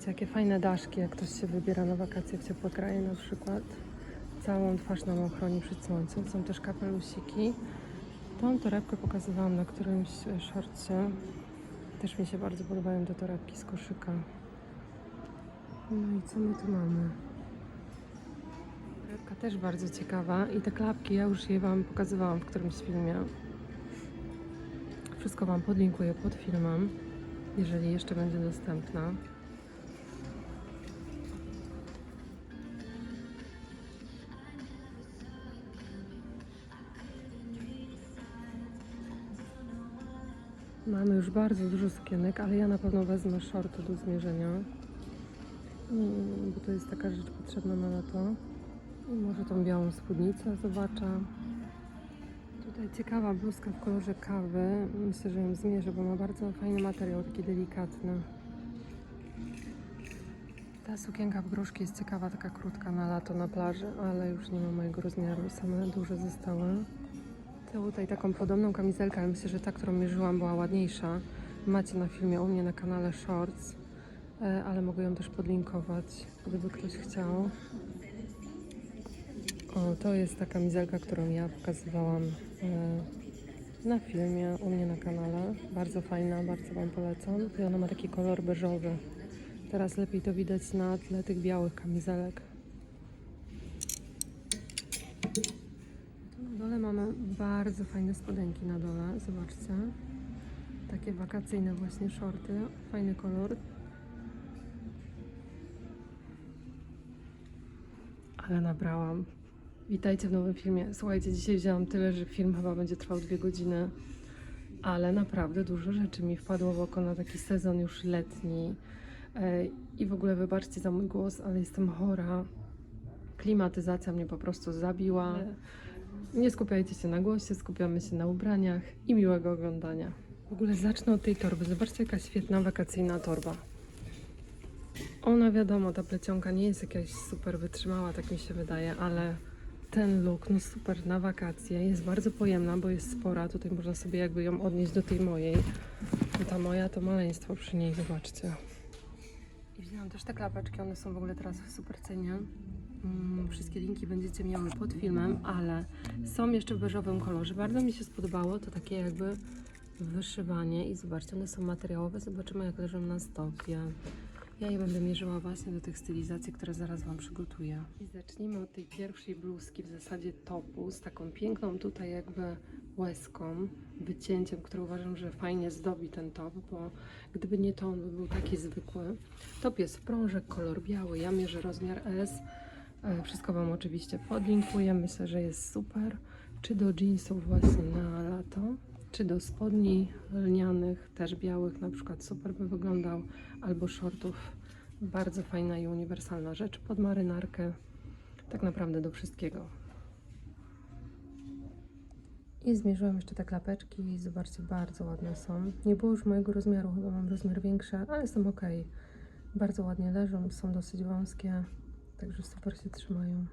starcie, jakie fajne daszki, jak ktoś się wybiera na wakacje w ciepłe kraje na przykład. Całą twarz nam ochroni przed słońcem. Są też kapelusiki. Tą torebkę pokazywałam na którymś e, shortcie. Też mi się bardzo podobają te torebki z koszyka. No i co my tu mamy? Torebka też bardzo ciekawa i te klapki, ja już je Wam pokazywałam w którymś filmie. Wszystko Wam podlinkuję pod filmem, jeżeli jeszcze będzie dostępna. Mamy już bardzo dużo sukienek, ale ja na pewno wezmę shorty do zmierzenia. Mm, Bo to jest taka rzecz potrzebna na lato. I może tą białą spódnicę zobaczę. Tutaj ciekawa bluzka w kolorze kawy. Myślę, że ją zmierzę, bo ma bardzo fajny materiał, taki delikatny. Ta sukienka w gruszki jest ciekawa, taka krótka na lato na plaży, ale już nie ma mojego rozmiaru, same duże zostały. Tutaj taką podobną kamizelkę, ale myślę, że ta, którą mierzyłam, była ładniejsza. Macie na filmie u mnie na kanale Shorts, e, ale mogę ją też podlinkować, gdyby ktoś chciał. O, to jest ta kamizelka, którą ja pokazywałam e, na filmie u mnie na kanale. Bardzo fajna, bardzo Wam polecam. I ona ma taki kolor beżowy. Teraz lepiej to widać na tle tych białych kamizelek. Tu na dole mamy bardzo fajne spodenki na dole. Zobaczcie. Takie wakacyjne właśnie shorty. Fajny kolor. Ale nabrałam. Witajcie w nowym filmie. Słuchajcie, dzisiaj wzięłam tyle, że film chyba będzie trwał dwie godziny. Ale naprawdę dużo rzeczy mi wpadło w oko na taki sezon już letni. E, I w ogóle wybaczcie za mój głos, ale jestem chora. Klimatyzacja mnie po prostu zabiła. Nie skupiajcie się na głosie, skupiamy się na ubraniach i miłego oglądania. W ogóle zacznę od tej torby. Zobaczcie, jaka świetna wakacyjna torba. Ona wiadomo, ta plecionka nie jest jakaś super wytrzymała, tak mi się wydaje, ale ten look, no super na wakacje, jest bardzo pojemna, bo jest spora. Tutaj można sobie jakby ją odnieść do tej mojej. No ta moja to maleństwo przy niej, zobaczcie. I wzięłam też te klapeczki, one są w ogóle teraz w super cenie. Mm, wszystkie linki będziecie miały pod filmem, ale są jeszcze w beżowym kolorze. Bardzo mi się spodobało, to takie jakby wyszywanie i zobaczcie, one są materiałowe, zobaczymy jak leżą na stopie. Ja je będę mierzyła właśnie do tych stylizacji, które zaraz Wam przygotuję. I zacznijmy od tej pierwszej bluzki, w zasadzie topu, z taką piękną tutaj jakby łezką, wycięciem, które uważam, że fajnie zdobi ten top, bo gdyby nie to, on by był taki zwykły. Top jest w prążek, kolor biały, ja mierzę rozmiar S. E, Wszystko Wam oczywiście podlinkuję, myślę, że jest super. Czy do jeansów właśnie na lato, czy do spodni lnianych, też białych, na przykład super by wyglądał, albo shortów. Bardzo fajna i uniwersalna rzecz pod marynarkę. Tak naprawdę do wszystkiego. I zmierzyłam jeszcze te klapeczki zobaczcie, bardzo ładne są. Nie było już mojego rozmiaru, chyba mam rozmiar większy, ale są ok. Bardzo ładnie leżą, są dosyć wąskie, także super się trzymają.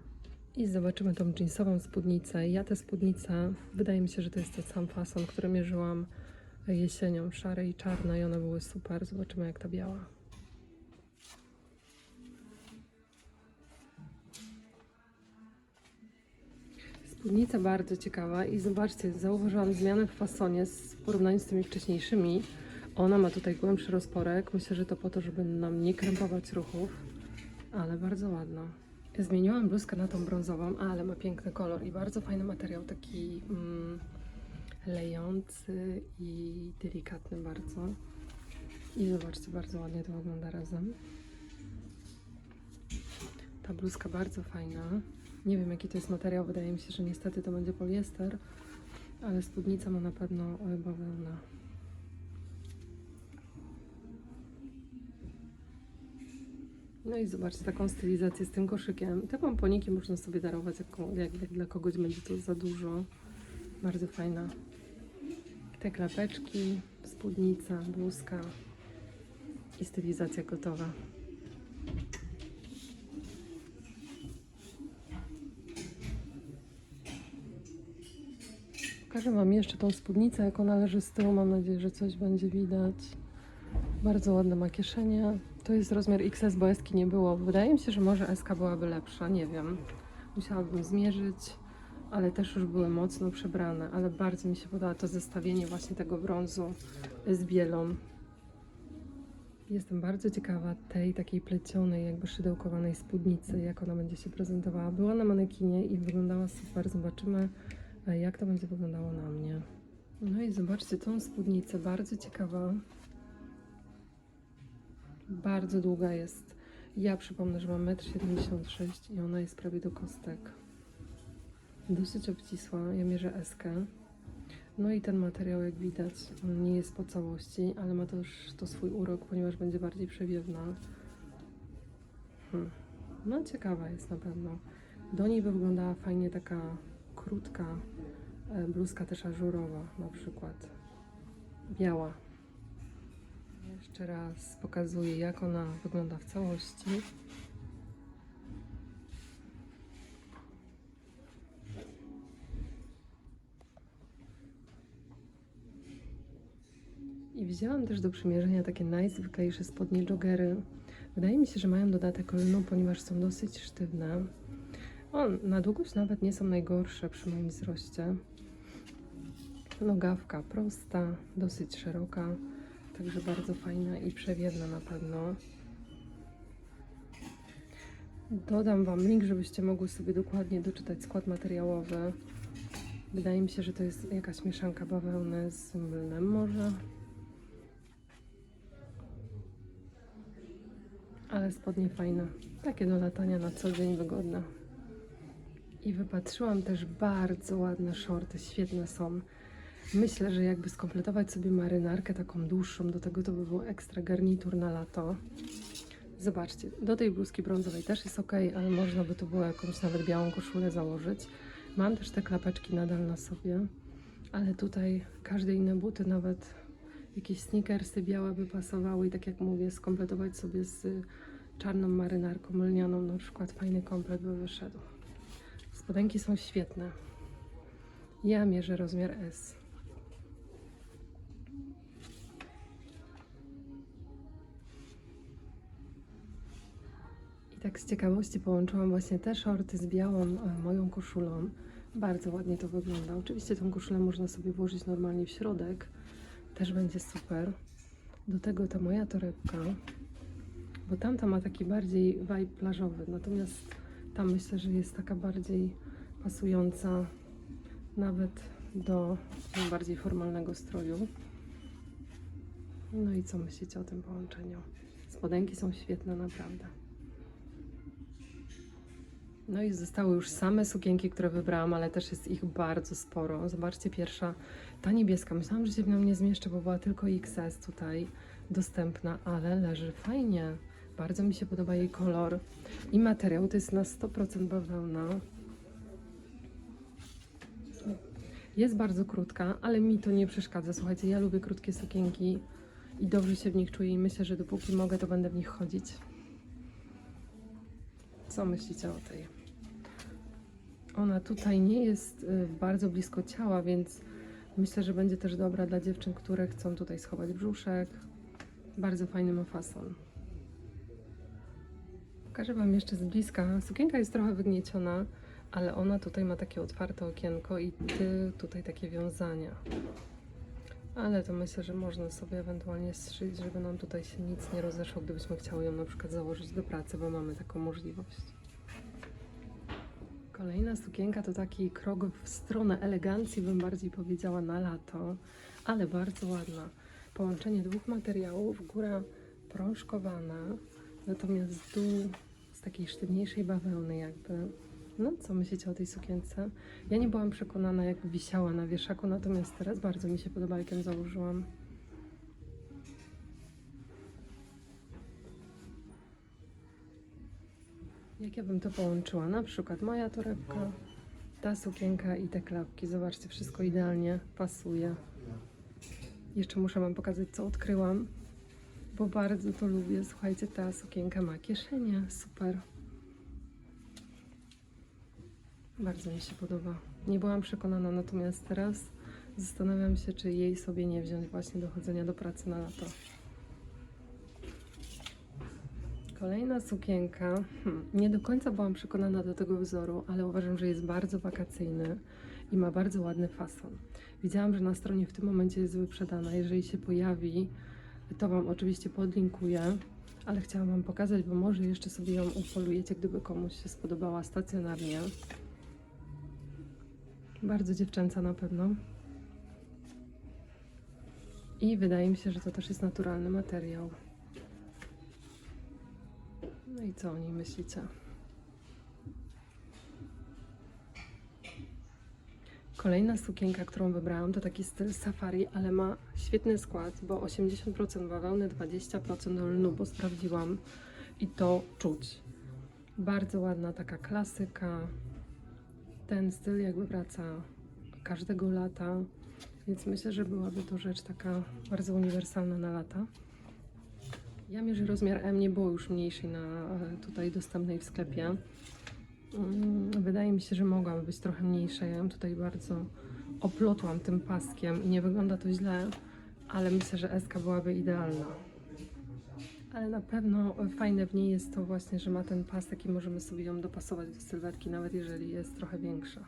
I zobaczymy tą jeansową spódnicę. Ja tę spódnicę, wydaje mi się, że to jest ten sam fason, który mierzyłam jesienią, szare i czarne i one były super. Zobaczymy jak ta biała. Spódnica bardzo ciekawa i zobaczcie, zauważyłam zmianę w fasonie w porównaniu z tymi wcześniejszymi. Ona ma tutaj głębszy rozporek. Myślę, że to po to, żeby nam nie krępować ruchów, ale bardzo ładna. Zmieniłam bluzkę na tą brązową, ale ma piękny kolor i bardzo fajny materiał, taki mm, lejący i delikatny bardzo. I zobaczcie, bardzo ładnie to wygląda razem. Ta bluzka bardzo fajna. Nie wiem jaki to jest materiał, wydaje mi się, że niestety to będzie poliester, ale spódnica ma na pewno e, No i zobaczcie taką stylizację z tym koszykiem. Te pomponiki można sobie darować, jak, jak, jak dla kogoś będzie to za dużo. Bardzo fajna. Te klapeczki, spódnica, bluzka i stylizacja gotowa. Pokażę Wam jeszcze tą spódnicę, jak ona leży z tyłu. Mam nadzieję, że coś będzie widać. Bardzo ładne ma kieszenie. To jest rozmiar XS, bo Eski nie było. Wydaje mi się, że może Eska byłaby lepsza, nie wiem. Musiałabym zmierzyć, ale też już były mocno przebrane. Ale bardzo mi się podoba to zestawienie właśnie tego brązu z bielą. Jestem bardzo ciekawa tej takiej plecionej, jakby szydełkowanej spódnicy, jak ona będzie się prezentowała. Była na manekinie i wyglądała super. Zobaczymy, jak to będzie wyglądało na mnie. No i zobaczcie tą spódnicę, bardzo ciekawa. Bardzo długa jest. Ja przypomnę, że mam 1,76 m i ona jest prawie do kostek. Dosyć obcisła, ja mierzę eskę. No i ten materiał, jak widać, nie jest po całości, ale ma też to swój urok, ponieważ będzie bardziej przewiewna. Hmm. No ciekawa jest na pewno. Do niej by wyglądała fajnie taka krótka e, bluzka też ażurowa na przykład. Biała. Jeszcze raz pokazuję, jak ona wygląda w całości. I wzięłam też do przymierzenia takie najzwyklejsze spodnie joggery. Wydaje mi się, że mają dodatek lnu, ponieważ są dosyć sztywne. O, na długość nawet nie są najgorsze przy moim wzroście. Nogawka prosta, dosyć szeroka, także bardzo fajna i przewiewna na pewno. Dodam Wam link, żebyście mogły sobie dokładnie doczytać skład materiałowy. Wydaje mi się, że to jest jakaś mieszanka bawełny z lnem może. Ale spodnie fajne. Takie do latania na co dzień wygodne. I wypatrzyłam też bardzo ładne shorty, świetne są. Myślę, że jakby skompletować sobie marynarkę taką dłuższą, do tego to by był ekstra garnitur na lato. Zobaczcie, do tej bluzki brązowej też jest ok, ale można by tu było jakąś nawet białą koszulę założyć. Mam też te klapeczki nadal na sobie, ale tutaj każde inne buty, nawet jakieś sneakersy białe by pasowały i tak jak mówię, skompletować sobie z czarną marynarką lnianą na przykład fajny komplet by wyszedł. Spodenki są świetne. Ja mierzę rozmiar S. I tak z ciekawości połączyłam właśnie te shorty z białą e, moją koszulą. Bardzo ładnie to wygląda. Oczywiście tą koszulę można sobie włożyć normalnie w środek. Też będzie super. Do tego ta moja torebka, bo tamta ma taki bardziej vibe plażowy, natomiast ta myślę, że jest taka bardziej pasująca nawet do bardziej formalnego stroju. No i co myślicie o tym połączeniu? Spodenki są świetne, naprawdę. No i zostały już same sukienki, które wybrałam, ale też jest ich bardzo sporo. Zobaczcie, pierwsza, ta niebieska. Myślałam, że się w nią nie zmieszczę, bo była tylko XS tutaj dostępna, ale leży fajnie. Bardzo mi się podoba jej kolor i materiał. To jest na 100% bawełna. Jest bardzo krótka, ale mi to nie przeszkadza. Słuchajcie, ja lubię krótkie sukienki i dobrze się w nich czuję i myślę, że dopóki mogę, to będę w nich chodzić. Co myślicie o tej? Ona tutaj nie jest y, bardzo blisko ciała, więc myślę, że będzie też dobra dla dziewczyn, które chcą tutaj schować brzuszek. Bardzo fajny ma fason. Pokażę Wam jeszcze z bliska. Sukienka jest trochę wygnieciona, ale ona tutaj ma takie otwarte okienko i ty tutaj takie wiązania. Ale to myślę, że można sobie ewentualnie strzyć, żeby nam tutaj się nic nie rozeszło, gdybyśmy chciały ją na przykład założyć do pracy, bo mamy taką możliwość. Kolejna sukienka to taki krok w stronę elegancji, bym bardziej powiedziała na lato, ale bardzo ładna. Połączenie dwóch materiałów, góra prążkowana, natomiast dół z takiej sztywniejszej bawełny jakby. No, co myślicie o tej sukience? Ja nie byłam przekonana, jakby wisiała na wieszaku, natomiast teraz bardzo mi się podoba, jak ją założyłam. Jak ja bym to połączyła? Na przykład moja torebka, ta sukienka i te klapki. Zobaczcie, wszystko idealnie pasuje. Jeszcze muszę Wam pokazać, co odkryłam, bo bardzo to lubię. Słuchajcie, ta sukienka ma kieszenie. Super. Bardzo mi się podoba. Nie byłam przekonana, natomiast teraz zastanawiam się, czy jej sobie nie wziąć właśnie do chodzenia do pracy na lato. Kolejna sukienka. Hmm, nie do końca byłam przekonana do tego wzoru, ale uważam, że jest bardzo wakacyjny i ma bardzo ładny fason. Widziałam, że na stronie w tym momencie jest wyprzedana. Jeżeli się pojawi, to Wam oczywiście podlinkuję, ale chciałam Wam pokazać, bo może jeszcze sobie ją upolujecie, gdyby komuś się spodobała stacjonarnie. Bardzo dziewczęca na pewno. I wydaje mi się, że to też jest naturalny materiał. No i co o niej myślicie? Kolejna sukienka, którą wybrałam, to taki styl safari, ale ma świetny skład, bo 80% bawełny, 20% lnu, bo sprawdziłam i to czuć. Bardzo ładna taka klasyka. Ten styl jakby wraca każdego lata, więc myślę, że byłaby to rzecz taka bardzo uniwersalna na lata. Ja mierzę rozmiar M, nie było już mniejszej na e, tutaj dostępnej w sklepie. Mm, Wydaje mi się, że mogłaby być trochę mniejsza. Ja ją tutaj bardzo oplotłam tym paskiem i nie wygląda to źle, ale myślę, że SK byłaby idealna. Ale na pewno fajne w niej jest to właśnie, że ma ten pasek i możemy sobie ją dopasować do sylwetki, nawet jeżeli jest trochę większa.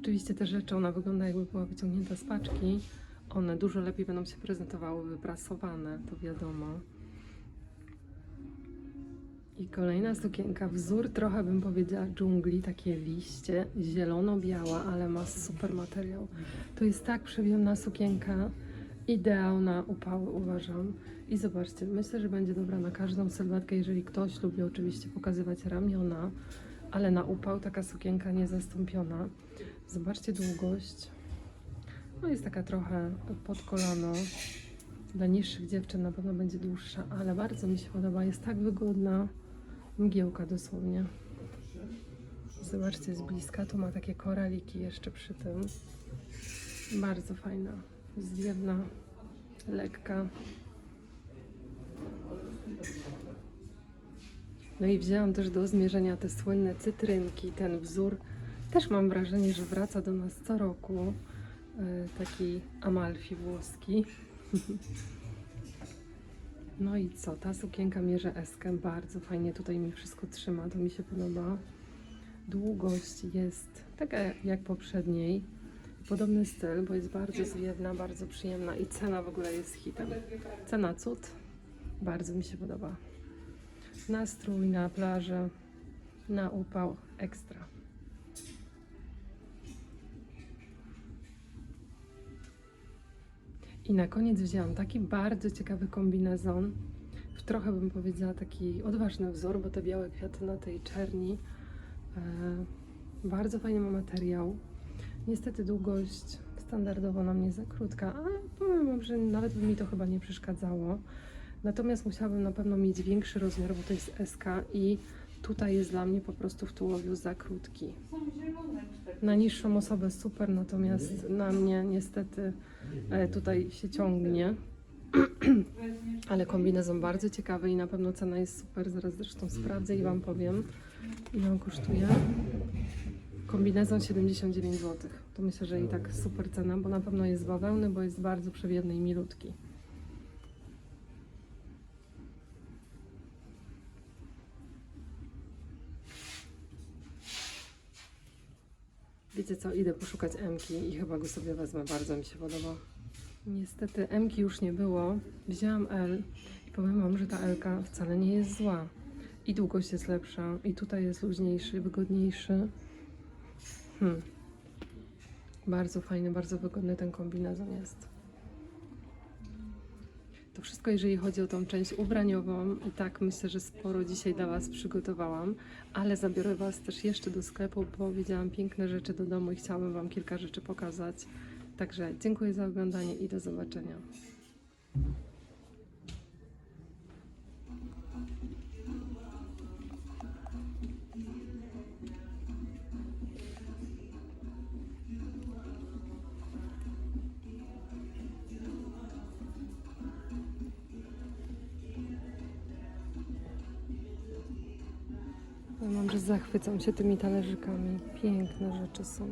Oczywiście te rzeczy, ona wygląda jakby była wyciągnięta z paczki. One dużo lepiej będą się prezentowały wyprasowane, to wiadomo. I kolejna sukienka, wzór trochę bym powiedziała dżungli, takie liście, zielono-biała, ale ma super materiał. To jest tak przyjemna sukienka, ideał na upały uważam. I zobaczcie, myślę, że będzie dobra na każdą sylwetkę, jeżeli ktoś lubi oczywiście pokazywać ramiona, ale na upał taka sukienka niezastąpiona. Zobaczcie długość. No jest taka trochę pod kolano. Dla niższych dziewczyn na pewno będzie dłuższa, ale bardzo mi się podoba. Jest tak wygodna. Mgiełka dosłownie. Zobaczcie z bliska, tu ma takie koraliki jeszcze przy tym. Bardzo fajna, zwiewna, lekka. No i wzięłam też do zmierzenia te słynne cytrynki, ten wzór. Też mam wrażenie, że wraca do nas co roku. E, Taki Amalfi włoski. No i co? Ta sukienka mierzy eskę. Bardzo fajnie tutaj mi wszystko trzyma. To mi się podoba. Długość jest taka jak poprzedniej. Podobny styl, bo jest bardzo zwiewna, bardzo przyjemna i cena w ogóle jest hitem. Cena cud. Bardzo mi się podoba. Nastrój na plażę, na upał ekstra. I na koniec wzięłam taki bardzo ciekawy kombinezon. W trochę bym powiedziała taki odważny wzór, bo te białe kwiaty na tej czerni. E, bardzo fajny ma materiał. Niestety długość standardowo na mnie za krótka, ale powiem wam, że nawet mi to chyba nie przeszkadzało. Natomiast musiałabym na pewno mieć większy rozmiar, bo to jest SK i tutaj jest dla mnie po prostu w tułowiu za krótki. Na niższą osobę super, natomiast na mnie niestety e, tutaj się ciągnie. Ale kombinezon bardzo ciekawy i na pewno cena jest super. Zaraz zresztą sprawdzę i Wam powiem, ile on kosztuje. Kombinezon 79 zł. To myślę, że i tak super cena, bo na pewno jest z bawełny, bo jest bardzo przewiewny i milutki. Wiecie co, idę poszukać Emki i chyba go sobie wezmę, bardzo mi się podoba. Niestety Emki już nie było, wzięłam L i powiem Wam, że ta Elka wcale nie jest zła. I długość jest lepsza, i tutaj jest luźniejszy, wygodniejszy. Hmm. Bardzo fajny, bardzo wygodny ten kombinezon jest. To wszystko, jeżeli chodzi o tą część ubraniową. I tak myślę, że sporo dzisiaj dla Was przygotowałam, ale zabiorę Was też jeszcze do sklepu, bo widziałam piękne rzeczy do domu i chciałabym Wam kilka rzeczy pokazać. Także dziękuję za oglądanie i do zobaczenia. Że zachwycam się tymi talerzykami. Piękne rzeczy są.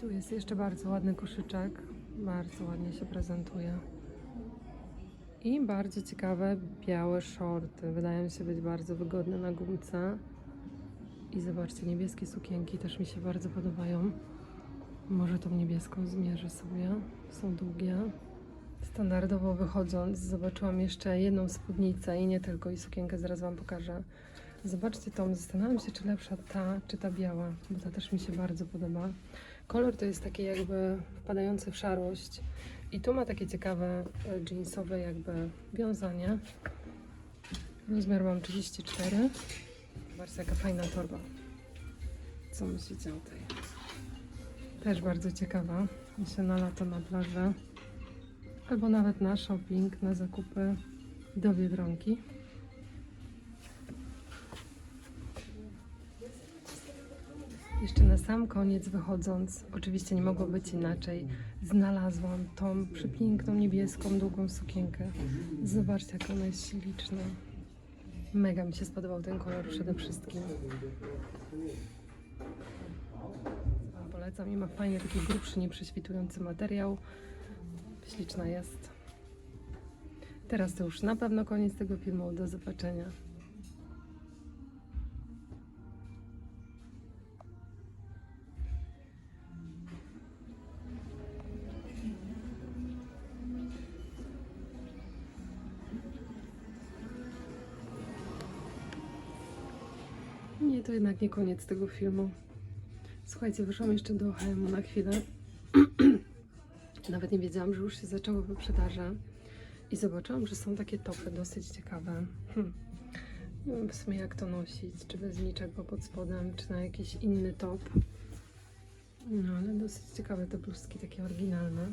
Tu jest jeszcze bardzo ładny koszyczek. Bardzo ładnie się prezentuje. I bardzo ciekawe białe shorty. Wydają się być bardzo wygodne na gumce. I zobaczcie, niebieskie sukienki też mi się bardzo podobają. Może tą niebieską zmierzę sobie. Są długie. Standardowo wychodząc, zobaczyłam jeszcze jedną spódnicę i nie tylko, i sukienkę zaraz Wam pokażę. Zobaczcie tą, zastanawiam się, czy lepsza ta, czy ta biała, bo ta też mi się bardzo podoba. Kolor to jest taki jakby wpadający w szarość i tu ma takie ciekawe e, jeansowe jakby wiązanie. Rozmiar mam 34. Zobaczcie, jaka fajna torba. Co myślicie o tej? Też bardzo ciekawa. Myślę na lato na plażę. Albo nawet na shopping, na zakupy do Biedronki. Jeszcze na sam koniec wychodząc, oczywiście nie mogło być inaczej, znalazłam tą przepiękną niebieską, długą sukienkę. Zobaczcie, jak ona jest śliczna. Mega mi się spodobał ten kolor przede wszystkim. Polecam i ma fajny, taki grubszy, nieprześwitujący materiał. Śliczna jest. Teraz to już na pewno koniec tego filmu. Do zobaczenia. Nie, to jednak nie koniec tego filmu. Słuchajcie, wyszłam jeszcze do H&M na chwilę. Nawet nie wiedziałam, że już się zaczęły wyprzedaże. I zobaczyłam, że są takie topy dosyć ciekawe. Hm. Nie wiem w sumie jak to nosić, czy bez niczego pod spodem, czy na jakiś inny top. No ale dosyć ciekawe te bluzki, takie oryginalne.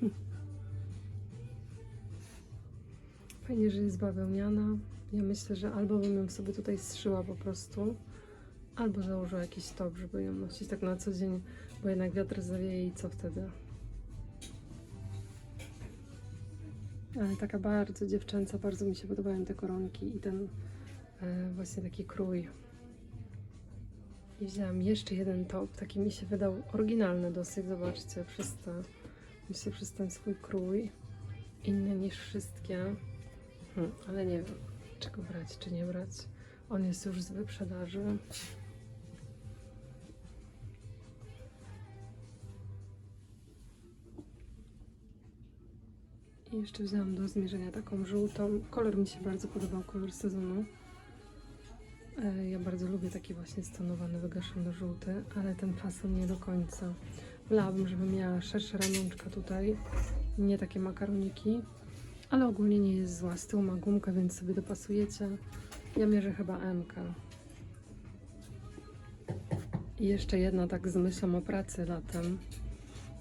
Hm. Fajnie, że jest bawełniana. Ja myślę, że albo bym ją sobie tutaj zszyła po prostu, albo założyła jakiś top, żeby ją nosić tak na co dzień, bo jednak wiatr zawieje i co wtedy? Ale taka bardzo dziewczęca, bardzo mi się podobają te koronki i ten e, właśnie taki krój. I wzięłam jeszcze jeden top, taki mi się wydał oryginalny dosyć, zobaczcie, przez te, myślę przez ten swój krój, inny niż wszystkie, hmm, ale nie wiem, czego brać, czy nie brać. On jest już z wyprzedaży. I jeszcze wzięłam do zmierzenia taką żółtą. Kolor mi się bardzo podobał, kolor sezonu. E, Ja bardzo lubię taki właśnie stonowany, wygaszony żółty, ale ten fason nie do końca. Wolałabym, żeby miała szersze ramionczka tutaj, nie takie makaroniki, ale ogólnie nie jest zła. Z tyłu ma gumkę, więc sobie dopasujecie. Ja mierzę chyba M. I jeszcze jedna tak z myślą o pracy latem.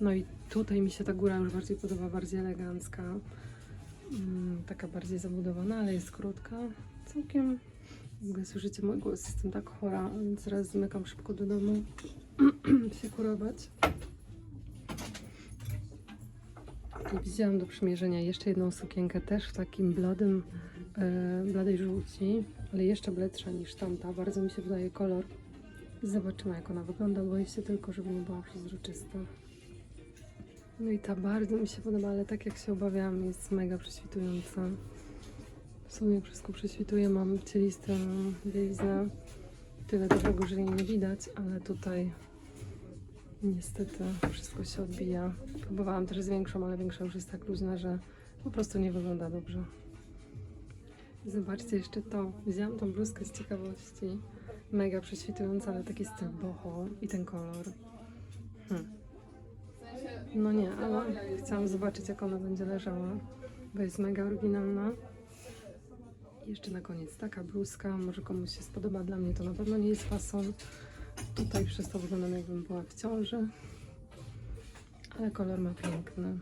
No i tutaj mi się ta góra już bardziej podoba, bardziej elegancka. Mm, taka bardziej zabudowana, ale jest krótka. Całkiem. W ogóle słyszycie mój głos, jestem tak chora, więc zaraz zmykam szybko do domu się kurować. I wzięłam do przymierzenia jeszcze jedną sukienkę, też w takim bladym, e, bladej żółci, ale jeszcze bledsza niż tamta. Bardzo mi się wydaje kolor. Zobaczymy jak ona wygląda, boję się tylko, żeby nie była przezroczysta. No i ta bardzo mi się podoba, ale tak jak się obawiałam, jest mega prześwitująca. W sumie wszystko prześwituje, mam cielistą bieliznę. Tyle dobrego, że jej nie widać, ale tutaj niestety wszystko się odbija. Próbowałam też z większą, ale większa już jest tak luźna, że po prostu nie wygląda dobrze. Zobaczcie jeszcze to. Wzięłam tą bluzkę z ciekawości. Mega prześwitująca, ale taki styl boho i ten kolor. Hmm. No nie, ale chciałam zobaczyć, jak ona będzie leżała, bo jest mega oryginalna. I jeszcze na koniec taka bluzka, może komuś się spodoba, dla mnie to na pewno nie jest fason. Tutaj przez to wyglądam, jakbym była w ciąży, ale kolor ma piękny.